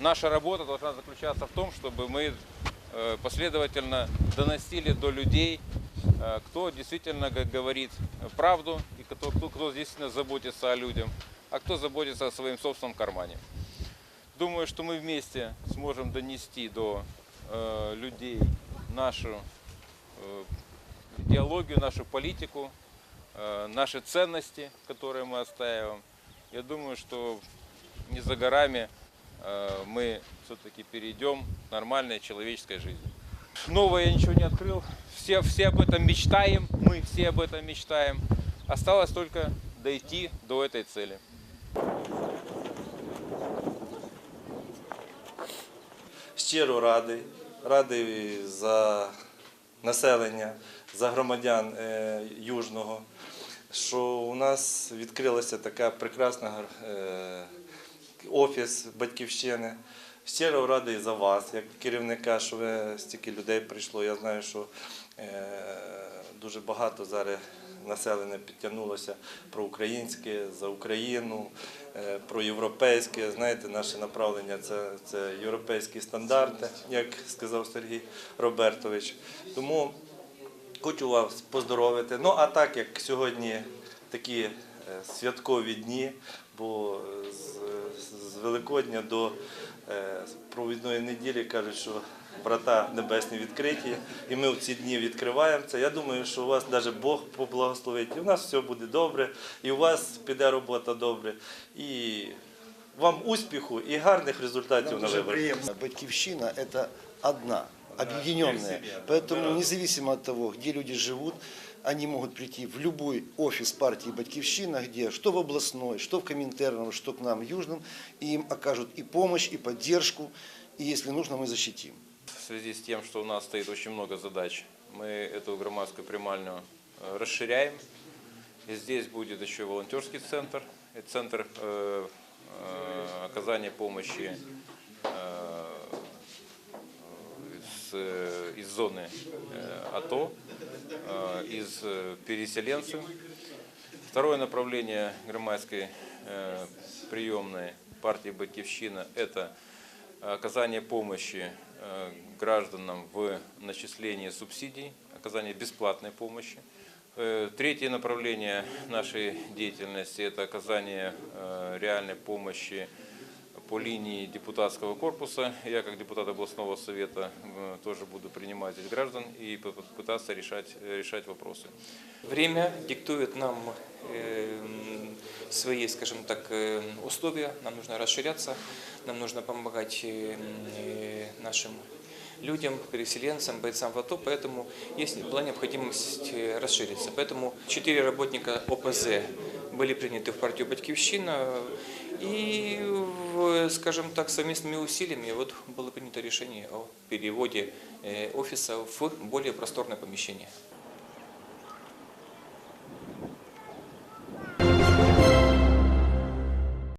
Наша работа должна заключаться в том, чтобы мы э, последовательно доносили до людей, э, кто действительно говорит правду и кто, кто, кто действительно заботится о людях, а кто заботится о своем собственном кармане. Думаю, что мы вместе сможем донести до э, людей нашу э, идеологию, нашу политику, э, наши ценности, которые мы отстаиваем. Я думаю, что не за горами мы все-таки перейдем к нормальной человеческой жизни. Новое я ничего не открыл. Все, все об этом мечтаем, мы все об этом мечтаем. Осталось только дойти до этой цели. щиро радий, радий за населення, за громадян е, Южного, що у нас відкрилася така прекрасна е, офіс батьківщини. Щиро радий за вас, як керівника, що ви стільки людей прийшло. Я знаю, що е, дуже багато зараз населення підтягнулося про українське, за Україну, е, про європейське. Знаєте, наше направлення це, це європейські стандарти, як сказав Сергій Робертович. Тому Хочу вас поздоровити. Ну а так як сьогодні такі е, святкові дні, бо Великодня до е, провідної неділі кажуть, що врата небесні відкриті, і ми в ці дні відкриваємо це. Я думаю, що у вас навіть Бог поблагословить, і у нас все буде добре, і у вас піде робота добре. І вам успіху і гарних результатів Нам на дуже виборах. приємно. Батьківщина – это одна, объединенная. Поэтому независимо от того, где люди живут, Они могут прийти в любой офис партии «Батькивщина», где что в областной, что в Коминтерном, что к нам южным, и им окажут и помощь, и поддержку, и если нужно, мы защитим. В связи с тем, что у нас стоит очень много задач, мы эту громадскую примальную э, расширяем. И здесь будет еще волонтерский центр, и центр э, э, оказания помощи из, э, из зоны э, АТО, э, из переселенцев. Второе направление громадской приемной партии «Батьковщина» – это оказание помощи гражданам в начислении субсидий, оказание бесплатной помощи. Третье направление нашей деятельности – это оказание реальной помощи по линии депутатского корпуса. Я, как депутат областного совета, э, тоже буду принимать здесь граждан и пытаться решать, решать вопросы. Время диктует нам э, свои, скажем так, э, условия. Нам нужно расширяться, нам нужно помогать э, э, нашим людям, переселенцам, бойцам в АТО, поэтому есть была необходимость э, расшириться. Поэтому четыре работника ОПЗ были приняты в партию «Батькивщина», и, скажем так, совместными усилиями вот было принято решение о переводе э, офиса в более просторное помещение.